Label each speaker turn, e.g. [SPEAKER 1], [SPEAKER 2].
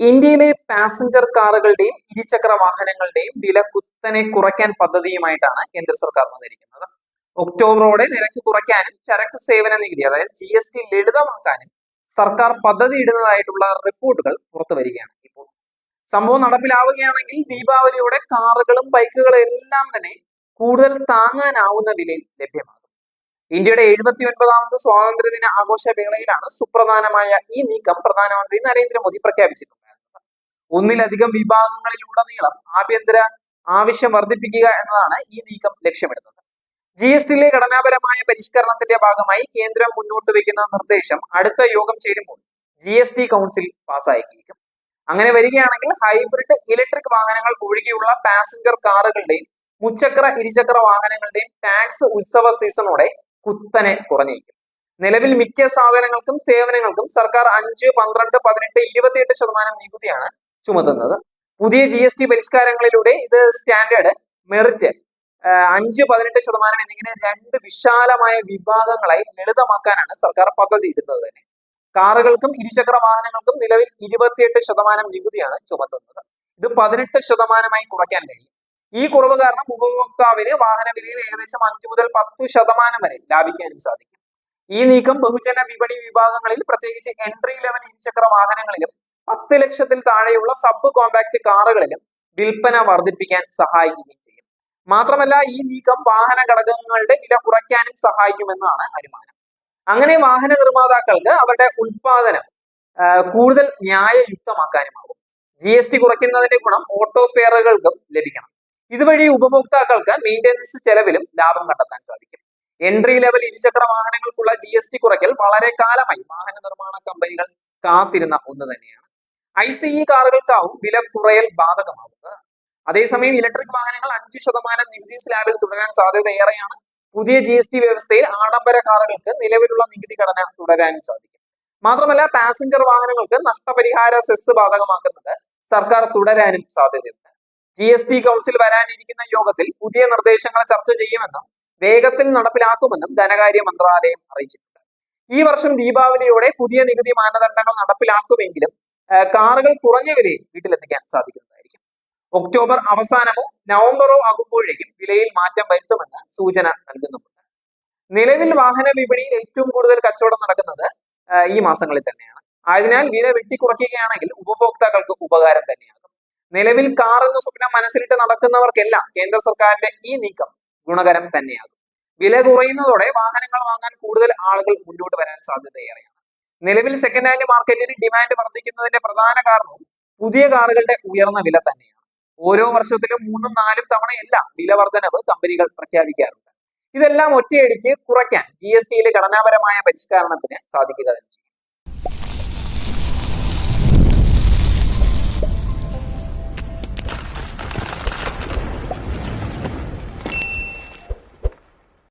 [SPEAKER 1] ഇന്ത്യയിലെ പാസഞ്ചർ കാറുകളുടെയും ഇരുചക്ര വാഹനങ്ങളുടെയും വില കുത്തനെ കുറയ്ക്കാൻ പദ്ധതിയുമായിട്ടാണ് കേന്ദ്ര സർക്കാർ വന്നിരിക്കുന്നത്. ഒക്ടോബറോടെ നിരക്ക് കുറയ്ക്കാനും ചരക്ക് സേവന നികുതി അതായത് ജി എസ് ടി ലളിതമാക്കാനും സർക്കാർ പദ്ധതി ഇടുന്നതായിട്ടുള്ള റിപ്പോർട്ടുകൾ പുറത്തു വരികയാണ്. ഇപ്പോൾ സംഭവം നടപ്പിലാവുകയാണെങ്കിൽ ദീപാവലിയോടെ കാറുകളും ബൈക്കുകളും എല്ലാം തന്നെ കൂടുതൽ താങ്ങാനാവുന്ന വിലയിൽ ലഭ്യമാകും ഇന്ത്യയുടെ എഴുപത്തി ഒൻപതാമത് സ്വാതന്ത്ര്യദിന ആഘോഷ വേളയിലാണ് സുപ്രധാനമായ ഈ നീക്കം പ്രധാനമന്ത്രി നരേന്ദ്രമോദി പ്രഖ്യാപിച്ചിട്ടുണ്ടായിരുന്നത്. ഒന്നിലധികം വിഭാഗങ്ങളിലുടനീളം ആഭ്യന്തര ആവശ്യം വർദ്ധിപ്പിക്കുക എന്നതാണ് ഈ നീക്കം ലക്ഷ്യമിടുന്നത്. ജി എസ് ടിയിലെ ഘടനാപരമായ പരിഷ്കരണത്തിന്റെ ഭാഗമായി കേന്ദ്രം മുന്നോട്ട് വെക്കുന്ന നിർദ്ദേശം അടുത്ത യോഗം ചേരുമ്പോൾ ജി എസ് ടി കൗൺസിൽ പാസ്സാക്കിയേക്കും അങ്ങനെ വരികയാണെങ്കിൽ ഹൈബ്രിഡ് ഇലക്ട്രിക് വാഹനങ്ങൾ ഒഴികെയുള്ള പാസഞ്ചർ കാറുകളുടെയും മുച്ചക്ര ഇരുചക്ര വാഹനങ്ങളുടെയും ടാക്സ് ഉത്സവ സീസണോടെ കുത്തനെ കുറഞ്ഞേക്കും നിലവിൽ മിക്ക സാധനങ്ങൾക്കും സേവനങ്ങൾക്കും സർക്കാർ അഞ്ച് പന്ത്രണ്ട് പതിനെട്ട് ഇരുപത്തിയെട്ട് ശതമാനം നികുതിയാണ് ചുമത്തുന്നത്. പുതിയ ജി എസ് ടി പരിഷ്കാരങ്ങളിലൂടെ ഇത് സ്റ്റാൻഡേർഡ് മെറിറ്റ് അഞ്ച് പതിനെട്ട് ശതമാനം എന്നിങ്ങനെ രണ്ട് വിശാലമായ വിഭാഗങ്ങളായി ലളിതമാക്കാനാണ് സർക്കാർ പദ്ധതി ഇടുന്നത് തന്നെ. കാറുകൾക്കും ഇരുചക്ര വാഹനങ്ങൾക്കും നിലവിൽ ഇരുപത്തിയെട്ട് ശതമാനം നികുതിയാണ് ചുമത്തുന്നത്. ഇത് പതിനെട്ട് ശതമാനമായി കുറയ്ക്കാൻ കഴിയും. ഈ കുറവ് കാരണം ഉപഭോക്താവിന് വാഹന വിലയിൽ ഏകദേശം അഞ്ചു മുതൽ പത്ത് ശതമാനം വരെ ലാഭിക്കാനും സാധിക്കും. ഈ നീക്കം ബഹുജന വിപണി വിഭാഗങ്ങളിൽ പ്രത്യേകിച്ച് എൻട്രി ലെവൽ ഇരുചക്ര വാഹനങ്ങളിലും പത്ത് ലക്ഷത്തിൽ താഴെയുള്ള സബ് കോമ്പാക്ട് കാറുകളിലും വിൽപ്പന വർദ്ധിപ്പിക്കാൻ സഹായിക്കുകയും ചെയ്യും. മാത്രമല്ല ഈ നീക്കം വാഹന ഘടകങ്ങളുടെ വില കുറയ്ക്കാനും സഹായിക്കുമെന്നാണ് അനുമാനം. അങ്ങനെ വാഹന നിർമ്മാതാക്കൾക്ക് അവരുടെ ഉൽപാദനം കൂടുതൽ ന്യായയുക്തമാക്കാനുമാകും. ജി എസ് ടി കുറയ്ക്കുന്നതിന്റെ ഗുണം ഓട്ടോ സ്പെയറുകൾക്കും ലഭിക്കണം. ഇതുവഴി ഉപഭോക്താക്കൾക്ക് മെയിന്റനൻസ് ചെലവിലും ലാഭം കണ്ടെത്താൻ സാധിക്കും. എൻട്രി ലെവൽ ഇരുചക്ര വാഹനങ്ങൾക്കുള്ള ജി എസ് ടി കുറയ്ക്കൽ വളരെ കാലമായി വാഹന നിർമ്മാണ കമ്പനികൾ കാത്തിരുന്ന ഒന്ന് തന്നെയാണ്. ഐ സി ഇ കാറുകൾക്കാവും വില കുറയൽ ബാധകമാകുന്നത് അതേസമയം ഇലക്ട്രിക് വാഹനങ്ങൾ അഞ്ച് ശതമാനം നികുതി സ്ലാബിൽ തുടരാൻ സാധ്യത ഏറെയാണ്. പുതിയ ജി എസ് ടി വ്യവസ്ഥയിൽ ആഡംബര കാറുകൾക്ക് നിലവിലുള്ള നികുതി ഘടന തുടരാനും സാധിക്കും. മാത്രമല്ല പാസഞ്ചർ വാഹനങ്ങൾക്ക് നഷ്ടപരിഹാര സെസ് ബാധകമാക്കുന്നത് സർക്കാർ തുടരാനും സാധ്യതയുണ്ട്. ജി എസ് ടി കൗൺസിൽ വരാനിരിക്കുന്ന യോഗത്തിൽ പുതിയ നിർദ്ദേശങ്ങൾ ചർച്ച ചെയ്യുമെന്നും വേഗത്തിൽ നടപ്പിലാക്കുമെന്നും ധനകാര്യ മന്ത്രാലയം അറിയിച്ചിട്ടുണ്ട്. ഈ വർഷം ദീപാവലിയോടെ പുതിയ നികുതി മാനദണ്ഡങ്ങൾ നടപ്പിലാക്കുമെങ്കിലും കാറുകൾ കുറഞ്ഞ വിലയിൽ വീട്ടിലെത്തിക്കാൻ സാധിക്കുന്നതായിരിക്കും. ഒക്ടോബർ അവസാനമോ നവംബറോ ആകുമ്പോഴേക്കും വിലയിൽ മാറ്റം വരുത്തുമെന്ന് സൂചന നൽകുന്നുമുണ്ട്. നിലവിൽ വാഹന വിപണിയിൽ ഏറ്റവും കൂടുതൽ കച്ചവടം നടക്കുന്നത് ഈ മാസങ്ങളിൽ തന്നെയാണ്. ആയതിനാൽ വില വെട്ടിക്കുറയ്ക്കുകയാണെങ്കിൽ ഉപഭോക്താക്കൾക്ക് ഉപകാരം തന്നെയാകും നിലവിൽ കാർ എന്ന സ്വപ്നം മനസ്സിലിട്ട് നടക്കുന്നവർക്കെല്ലാം കേന്ദ്ര സർക്കാരിന്റെ ഈ നീക്കം ഗുണകരം തന്നെയാകും. വില കുറയുന്നതോടെ വാഹനങ്ങൾ വാങ്ങാൻ കൂടുതൽ ആളുകൾ മുന്നോട്ട് വരാൻ സാധ്യതയേറെയാണ്. നിലവിൽ സെക്കൻഡ് ഹാൻഡ് മാർക്കറ്റിൽ ഡിമാൻഡ് വർദ്ധിക്കുന്നതിന്റെ പ്രധാന കാരണവും പുതിയ കാറുകളുടെ ഉയർന്ന വില തന്നെയാണ്. ഓരോ വർഷത്തിലും മൂന്നും നാലും തവണയെല്ലാം വില വർധനവ് കമ്പനികൾ പ്രഖ്യാപിക്കാറുണ്ട്. ഇതെല്ലാം ഒറ്റയടിക്ക് കുറയ്ക്കാൻ ജി എസ് ടിയിലെ ഘടനാപരമായ പരിഷ്കരണത്തിന് സാധിക്കുക തന്നെ ചെയ്യും.